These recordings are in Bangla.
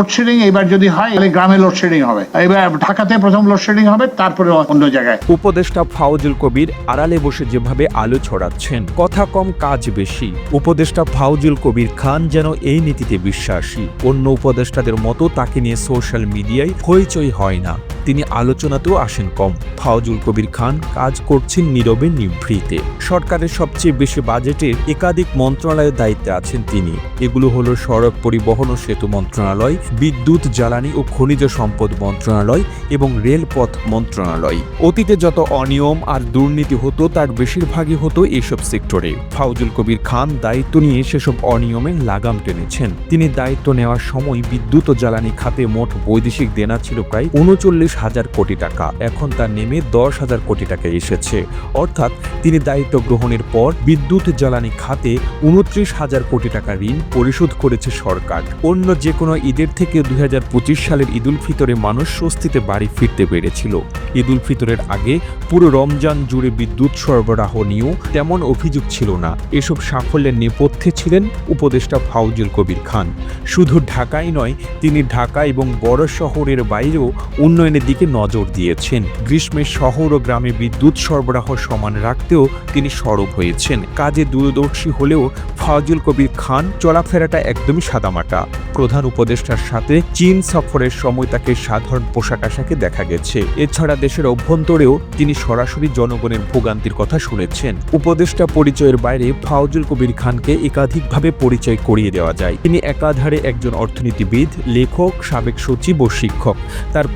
লোডশেডিং এবার যদি হয়, তাহলে গ্রামে লোডশেডিং হবে। এবার ঢাকাতে প্রথম লোডশেডিং হবে, তারপরে অন্য জায়গায়। উপদেষ্টা ফাউজুল কবির আড়ালে বসে যেভাবে আলো ছড়াচ্ছেন, কথা কম, কাজ বেশি। উপদেষ্টা ফাউজুল কবির খান যেন এই নীতিতে বিশ্বাসী। অন্য উপদেষ্টাদের মতো তাকে নিয়ে সোশ্যাল মিডিয়ায় হইচই হয় না। তিনি আলোচনাতেও আসেন কম। ফাউজুল কবির খান কাজ করছেন নীরবে নিভৃতে। সরকারের সবচেয়ে বেশি বাজেটের একাধিক মন্ত্রণালয়ের দায়িত্বে আছেন তিনি। এগুলো হলো সড়ক পরিবহন ও সেতু মন্ত্রণালয়, বিদ্যুৎ, জ্বালানি ও খনিজ সম্পদ মন্ত্রণালয় এবং রেলপথ মন্ত্রণালয়। অতীতে যত অনিয়ম আর দুর্নীতি হতো, তার বেশিরভাগই হতো এসব সেক্টরে। ফাউজুল কবির খান দায়িত্ব নিয়ে সেসব অনিয়মের লাগাম টেনেছেন। তিনি দায়িত্ব নেওয়ার সময় বিদ্যুৎ ও জ্বালানি খাতে মোট বৈদেশিক দেনা ছিল প্রায় উনচল্লিশ হাজার কোটি টাকা। এখন তা নেমে দশ হাজার কোটি টাকা এসেছে। অর্থাৎ তিনি দায়িত্ব গ্রহণের পর বিদ্যুৎ জ্বালানি খাতে উনত্রিশ হাজার কোটি টাকা ঋণ পরিশোধ করেছে সরকার। অন্য যে কোনো ঈদের থেকে দুই হাজার পঁচিশ সালের ঈদুল ফিতরে মানুষ স্বস্তিতে বাড়ি ফিরতে পেরেছিল। ঈদুল ফিতরের আগে পুরো রমজান জুড়ে বিদ্যুৎ সরবরাহ নিয়েও তেমন অভিযোগ ছিল না। এসব সাফল্যের নেপথ্যে ছিলেন উপদেষ্টা ফাউজুল কবির খান। শুধু ঢাকাই নয়, তিনি ঢাকা এবং বড় শহরের বাইরেও উন্নয়নের দিকে নজর দিয়েছেন। গ্রীষ্মের শহর ও গ্রামে বিদ্যুৎ সরবরাহ সমান রাখতেও তিনি সরব হয়েছেন। কাজে দূরদর্শী হলেও ফাউজুল কবির খান চলাফেরাটা একদমই সাদামাটা। প্রধান উপদেষ্টার সাথে চীন সফরের সময় তাকে সাধারণ পোশাক আশাকে দেখা গেছে। এছাড়া দেশের অভ্যন্তরেও তিনি সরাসরি জনগণের ভোগান্তির কথা শুনেছেন। উপদেষ্টা পরিচয়ের বাইরে ফাউজুল কবির খানকে একাধিকভাবে পরিচয় করিয়ে দেওয়া যায়। তিনি একাধারে একজন অর্থনীতিবিদ, লেখক, সাবেক সচিব ও শিক্ষক। তার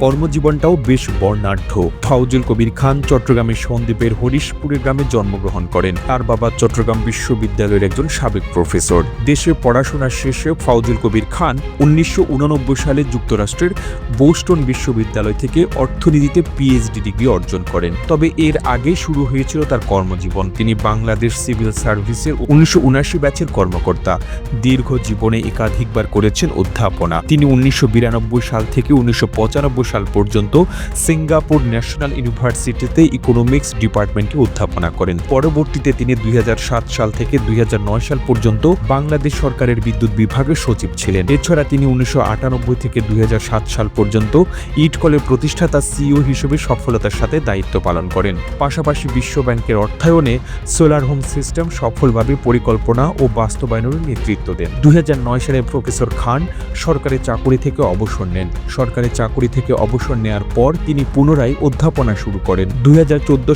কর্মজীবনটাও বেশ বর্ণাঢ্য। ফাউজুল কবির খান চট্টগ্রামের সন্দ্বীপের হরিশপুরের গ্রামে জন্মগ্রহণ করেন। তার বাবা চট্টগ্রাম বিশ্ববিদ্যালয়ের একজন সাবেক প্রফেসর। দেশে পড়াশোনা শেষে ফাউজুল কবির খান উনিশশো সালে যুক্তরাষ্ট্রের বোস্টন বিশ্ববিদ্যালয় থেকে অর্থনীতিতে পিএইচডি ডিগ্রি অর্জন করেন। তবে এর আগে শুরু হয়েছিল তার কর্মজীবন। তিনি বাংলাদেশ সিভিল সার্ভিসের উনিশশো উনআশি ব্যাচের কর্মকর্তা। দীর্ঘ জীবনে একাধিকবার করেছেন অধ্যাপনা। তিনি উনিশশো বিরানব্বই সাল থেকে উনিশশো পঁচানব্বই সাল পর্যন্ত সিঙ্গাপুর ন্যাশনাল ইউনিভার্সিটিতে ইকোনমিক্স ডিপার্টমেন্টে অধ্যাপনা করেন। পরবর্তীতে তিনি দুই সাল থেকে দুই সাল পর্যন্ত বাংলাদেশ সরকারের বিদ্যুৎ বিভাগের সচিব ছিলেন। এছাড়া তিনি উনিশশো থেকে দুই সাল পর্যন্ত ইটকলের প্রতিষ্ঠাতা সিইও হিসেবে সফলতার সাথে দায়িত্ব পালন করেন। পাশাপাশি বিশ্ব ব্যাংকের অর্থায়নে সোলার হোম সিস্টেম সফলভাবে পরিকল্পনা ও বাস্তবায়নের নেতৃত্ব দেন। দুই হাজার নয় সালে প্রফেসর খান সরকারি চাকুরি থেকে অবসর নেন। সরকারি চাকুরি থেকে অবসর নেয়ার পর তিনি পুনরায় অধ্যাপনা শুরু করেন। দুই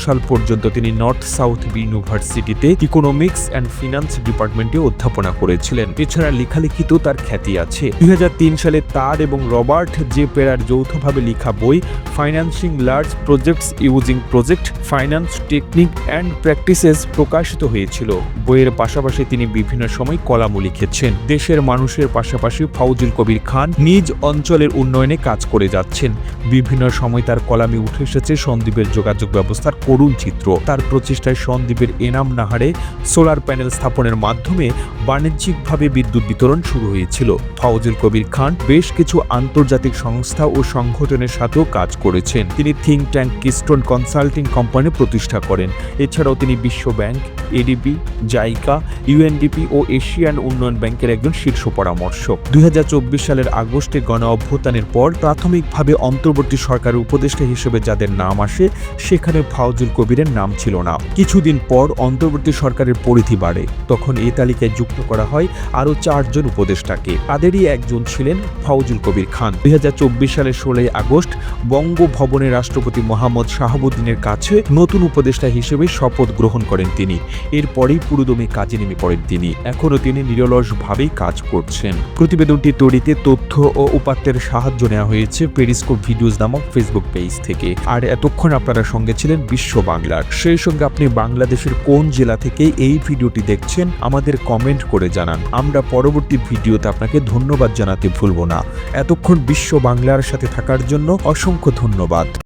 সাল পর্যন্ত তিনি নর্থ সাউথ ইউনিভার্সিটিতে ইকোনমিক্স অ্যান্ড ফিনান্স ডিপার্টমেন্টে অধ্যাপনা করেছিলেন। এছাড়া লেখালেখিতেও তার খ্যাতি আছে। দুই সালে তার এবং রবার্ট জে পেরার যৌথভাবে লেখা বই financing large projects using project finance technique and practices প্রকাশিত হয়েছিল। বইয়ের পাশাপাশি তিনি বিভিন্ন সময় কলামও লিখেছেন। দেশের মানুষের পাশাপাশি ফাউজুল কবির খান নিজ অঞ্চলের উন্নয়নে কাজ করে যাচ্ছেন। বিভিন্ন সময় তার কলামে উঠে এসেছে সন্দ্বীপের যোগাযোগ ব্যবস্থার করুণ চিত্র। তার প্রচেষ্টায় সন্দ্বীপের এনাম নাহারে সোলার প্যানেল স্থাপনের মাধ্যমে বাণিজ্যিকভাবে বিদ্যুৎ বিতরণ শুরু হয়েছিল। ফাউজুল কবির খান বেশ কিছু আন্তর্জাতিক সংস্থা ও সংগঠনের সাথেও কাজ করেছেন। তিনি think tank Keystone consulting company প্রতিষ্ঠা করেন। এছাড়াও তিনি বিশ্ব ব্যাংক এডিবি জাইকা ইউএনডিপি ও এশিয়ান উন্নয়ন ব্যাংকের একজন শীর্ষ পরামর্শক। দু হাজার চব্বিশ সালের আগস্টে গণ অভ্যুত্থানের পর প্রাথমিকভাবে অন্তর্বর্তী সরকারের উপদেষ্টা হিসেবে যাদের নাম আসে, সেখানে ফাউজুল কবিরের নাম ছিল না। কিছুদিন পর অন্তর্বর্তী সরকারের পরিধি বাড়ে। তখন এই তালিকায় যুক্ত করা হয় আরও চারজন উপদেষ্টাকে। তাদেরই একজন ছিলেন ফাউজুল কবির খান। দুই হাজার চব্বিশ সালের ষোলোই আগস্ট বঙ্গভবনে রাষ্ট্রপতি মোহাম্মদ শাহাবুদ্দিনের কাছে নতুন উপদেষ্টা হিসেবে শপথ গ্রহণ করেন তিনি। এরপরেই পুরোদমে কাজে নেমে পড়েন তিনি। এখনও তিনি নিরলসভাবেই কাজ করছেন। প্রতিবেদনটি তৈরিতে তথ্য ও উপাত্তের সাহায্য নেওয়া হয়েছে পেরিস্কোপ ভিডিওস নামক ফেসবুক পেজ থেকে। আর এতক্ষণ আপনারা সঙ্গে ছিলেন বিশ্ব বাংলার। সেই সঙ্গে আপনি বাংলাদেশের কোন জেলা থেকে এই ভিডিওটি দেখছেন, আমাদের কমেন্ট করে জানান। আমরা পরবর্তী ভিডিওতে আপনাকে ধন্যবাদ জানাতে ভুলব না। এতক্ষণ বিশ্ব বাংলার সাথে থাকার জন্য অসংখ্য ধন্যবাদ।